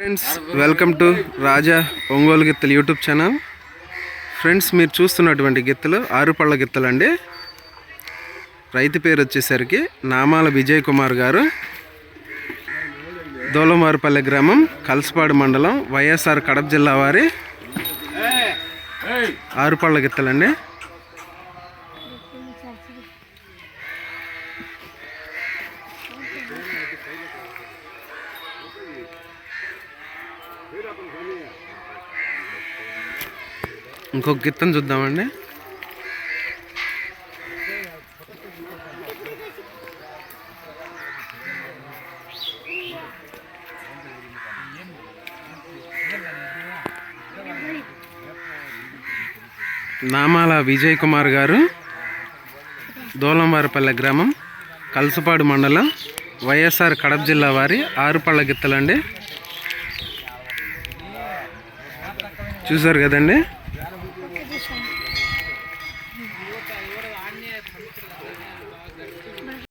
Friends welcome to Raja Ongole గిత్తలు YouTube channel friends మీరు చూస్తున్నటువంటి గిత్తలు ఆరుపళ్ళ గిత్తలు అండి. రైతు పేరు వచ్చేసరికి నామాల విజయ్ కుమార్ గారు. దోలమారుపల్లె గ్రామం కలసపాడు మండలం వైఎస్ఆర్ కడప జిల్లా వారి ఆరుపళ్ళ గిత్తలండి. ఇంకొక గిత్తం చూద్దామండి. నామాల విజయ్ కుమార్ గారు దోలంవారిపల్లె గ్రామం కలసపాడు మండలం వైఎస్ఆర్ కడప జిల్లా వారి ఆరుపళ్ళ గిత్తలండి. చూసారు కదండి?